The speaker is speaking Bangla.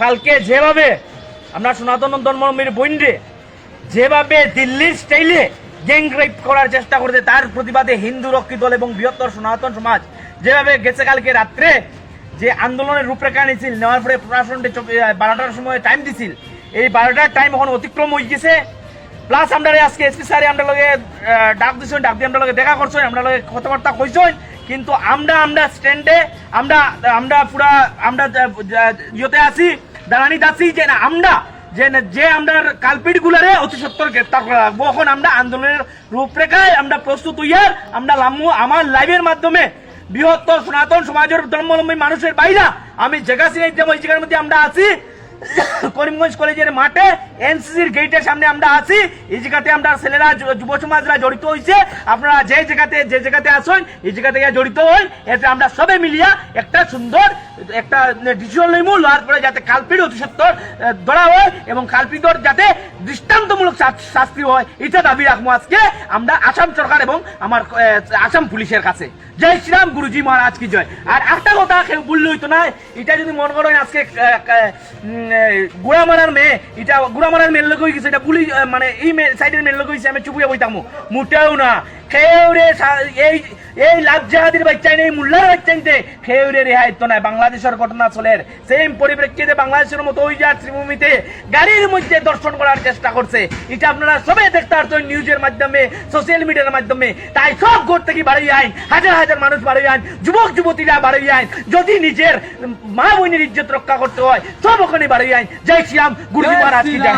কালকে যেভাবে আমরা সনাতন ধর্মের বইন্ডে যেভাবে দিল্লির স্টাইলে গ্যাং রেপ করার চেষ্টা করেছে, তার প্রতিবাদে হিন্দু রক্ষী দল এবং বৃহত্তর সনাতন সমাজ যেভাবে গেছে কালকে রাত্রে যে আন্দোলনের রূপরেখা নিয়েছিল নেওয়ার পরে প্রশাসনটি বারোটার সময় টাইম দিছিল, এই বারোটার টাইম এখন অতিক্রম হয়ে গেছে। প্লাস আমরা আজকে এসপি স্যারে আমরা লগে ডাক দিছেন, ডাক দিয়ে আমরা লগে দেখা করছেন, আমরা লগে কথাবার্তা কইছেন। কিন্তু আমরা আমরা স্ট্যান্ডে আমরা আমরা পুরা, আমরা ইয়েতে আছি দাঁড়ানি আছি যে না, আমরা, যে যে আমরা কালপিট গুলারে অতি সত্তর গ্রেপ্তার করা রাখব। এখন আমরা আন্দোলনের রূপরেখায় আমরা প্রস্তুত হইয়ার আমরা লামু আমার লাইভের মাধ্যমে বৃহত্তর সনাতন সমাজের ধর্মাবলম্বী মানুষের বাইরা আমি জায়গা দেবো, এই জায়গার মধ্যে আমরা আছি। করিমগঞ্জ কলেজের মাঠে এনসিসির গেটের সামনে আমরা আছি। এই জায়গাতে আমরা ছেলেরা যুব সমাজরা জড়িত হয়েছে আপনারা যে জায়গাতে যে জায়গাতে আসুন, এই জায়গা থেকে জড়িত হই এতে আমরা সবে মিলিয়া একটা সুন্দর, একটা ডিসিশন লইমু লওয়ার পরে যাতে কালপিট অতি সত্তর ধরা হয় এবং কালপিটর যাতে দৃষ্টান্তমূলক শাস্তি হয় এটা দাবি রাখব আজকে আমরা আসাম সরকার এবং আমার আসাম পুলিশের কাছে। জয় শ্রীরাম, গুরুজি মহারাজ কি জয়। আর একটা কথা কেউ বললে হইতো না, এটা যদি মনে করেন আজকে গুড়া মারার মেয়ে এটা গুড়া মারার মেয়ের লোক হয়ে গেছে এটা পুলিশ মানে এই সাইডের মেয়ের লোক হয়েছে আমি চুপিয়ে বইতাম। মোটেও না। এই এই নেই মুল্লার বাচ্চাইতে খেউরে রেহাই তো নাই বাংলাদেশের ঘটনা চলের। সেম পরিপ্রেক্ষিতে বাংলাদেশের মতো ওই যা শ্রীভূমিতে গাড়ির মধ্যে দর্শন করার চেষ্টা করছে। এটা আপনারা সবাই দেখতে পারছেন নিউজের মাধ্যমে সোশ্যাল মিডিয়ার মাধ্যমে। তাই সব ঘর থেকে বাড়ি আইন হাজার হাজার মানুষ বাড়ি আইন যুবক যুবতীরা বাড়ি আইন। যদি নিজের মা বোনের ইজ্জত রক্ষা করতে হয় সব ওখানে বাড়ি আইন। জয় শ্রীরাম গুরুজি মহারাজ কি জয়